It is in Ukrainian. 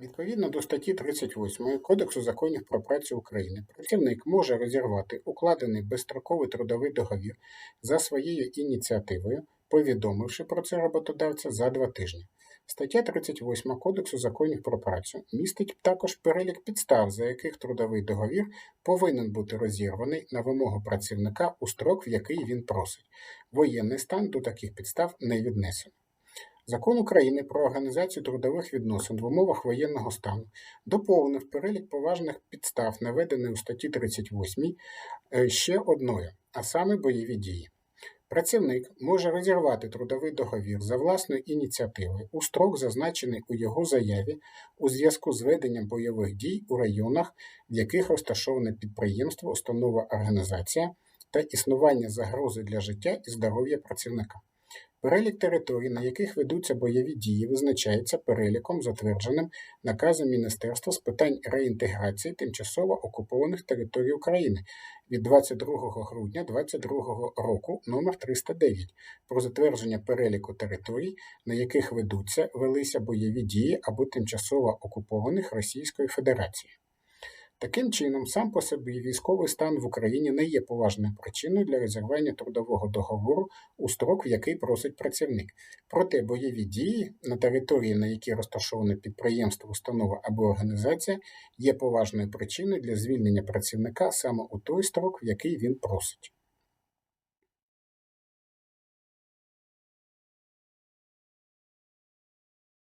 Відповідно до статті 38 Кодексу законів про працю України, працівник може розірвати укладений безстроковий трудовий договір за своєю ініціативою, повідомивши про це роботодавця за два тижні. Стаття 38 Кодексу законів про працю містить також перелік підстав, за яких трудовий договір повинен бути розірваний на вимогу працівника у строк, в який він просить. Воєнний стан до таких підстав не віднесено. Закон України про організацію трудових відносин в умовах воєнного стану доповнив перелік поважних підстав, наведений у статті 38 е, ще одною, а саме бойові дії. Працівник може розірвати трудовий договір за власною ініціативою у строк, зазначений у його заяві, у зв'язку з веденням бойових дій у районах, в яких розташоване підприємство, установа організація та існування загрози для життя і здоров'я працівника. Перелік територій, на яких ведуться бойові дії, визначається переліком, затвердженим наказом Міністерства з питань реінтеграції тимчасово окупованих територій України від 22 грудня 2022 року номер 309 про затвердження переліку територій, на яких ведуться, велися бойові дії або тимчасово окупованих Російською Федерацією. Таким чином, сам по собі військовий стан в Україні не є поважною причиною для розірвання трудового договору у строк, в який просить працівник. Проте бойові дії на території, на якій розташоване підприємство, установа або організація, є поважною причиною для звільнення працівника саме у той строк, в який він просить.